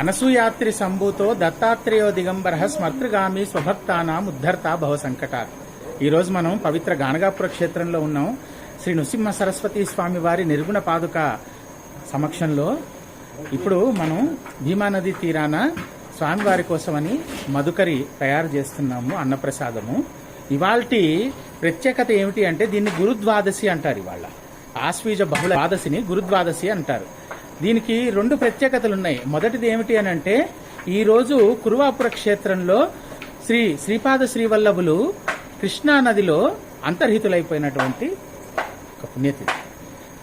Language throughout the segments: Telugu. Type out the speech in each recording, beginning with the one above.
అనసూయాత్రి సంభూతో దత్తాత్రేయో దిగంబర స్మర్తృగామి స్వభక్తానాం ఉద్ధర్త భవ సంకటాత్. ఈరోజు మనం పవిత్ర గానగాపుర క్షేత్రంలో ఉన్నాం. శ్రీ నృసింహ సరస్వతి స్వామి వారి నిర్గుణ పాదుక సమక్షంలో ఇప్పుడు మనం భీమానది తీరాన స్వామివారి కోసమని మధుకరి తయారు చేస్తున్నాము అన్నప్రసాదము. ఇవాల్టి ప్రత్యేకత ఏమిటి అంటే దీన్ని గురుద్వాదశి అంటారు ఇవాళ. ఆశ్వీజ బహుళ ద్వాదశిని గురుద్వాదశి అంటారు. దీనికి రెండు ప్రత్యేకతలు ఉన్నాయి మొదటిది ఏమిటి అని అంటే ఈరోజు కురువాపుర క్షేత్రంలో శ్రీ శ్రీపాద శ్రీవల్లభులు కృష్ణా నదిలో అంతర్హితులైపోయినటువంటి ఒక పుణ్యతిథి.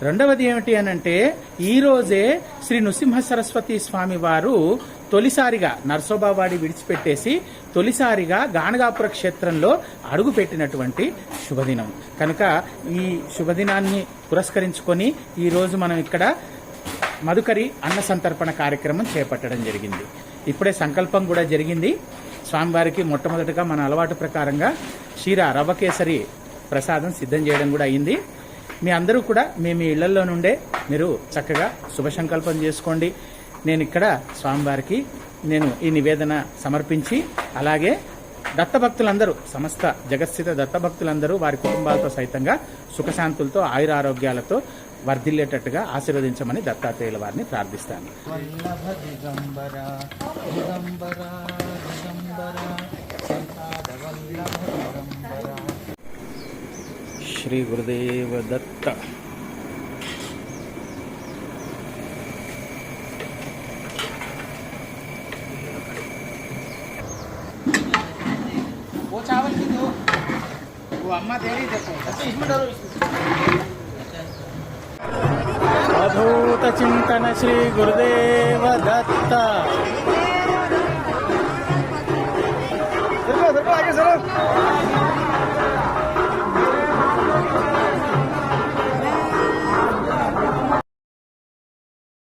రెండవది ఏమిటి అని అంటే శ్రీ నృసింహ సరస్వతి స్వామి వారు తొలిసారిగా నర్సోబావాడి విడిచిపెట్టేసి తొలిసారిగా గానగాపుర క్షేత్రంలో అడుగు పెట్టినటువంటి శుభదినం. కనుక ఈ శుభదినాన్ని పురస్కరించుకొని ఈరోజు మనం ఇక్కడ మధుకరి అన్న సంతర్పణ కార్యక్రమం చేపట్టడం జరిగింది. ఇప్పుడే సంకల్పం కూడా జరిగింది. స్వామివారికి మొట్టమొదటిగా మన అలవాటు ప్రకారంగా క్షీర రవ్వ కేసరి ప్రసాదం సిద్ధం చేయడం కూడా అయింది. మీ అందరూ కూడా మీ మీ ఇళ్ళలో నుండే మీరు చక్కగా శుభ సంకల్పం చేసుకోండి. నేను ఇక్కడ స్వామివారికి నేను ఈ నివేదన సమర్పించి అలాగే దత్తభక్తులందరూ సమస్త జగత్స్థిత దత్తభక్తులందరూ వారి కుటుంబాలతో సైతంగా సుఖశాంతులతో ఆయురారోగ్యాలతో వర్ధిల్లేటట్టుగా ఆశీర్వదించమని దత్తాత్రేయుల వారిని ప్రార్థిస్తాను వల్లభ దిగంబర దిగంబర దిగంబర సంతాద వల్లభ దిగంబర శ్రీ గురుదేవ దత్త वो चावल की दो वो अम्मा दे रही देखो अच्छा इसमें डालो इसमें अभूत चिंतन श्री गुरुदेव दत्ता सरको आगे सरको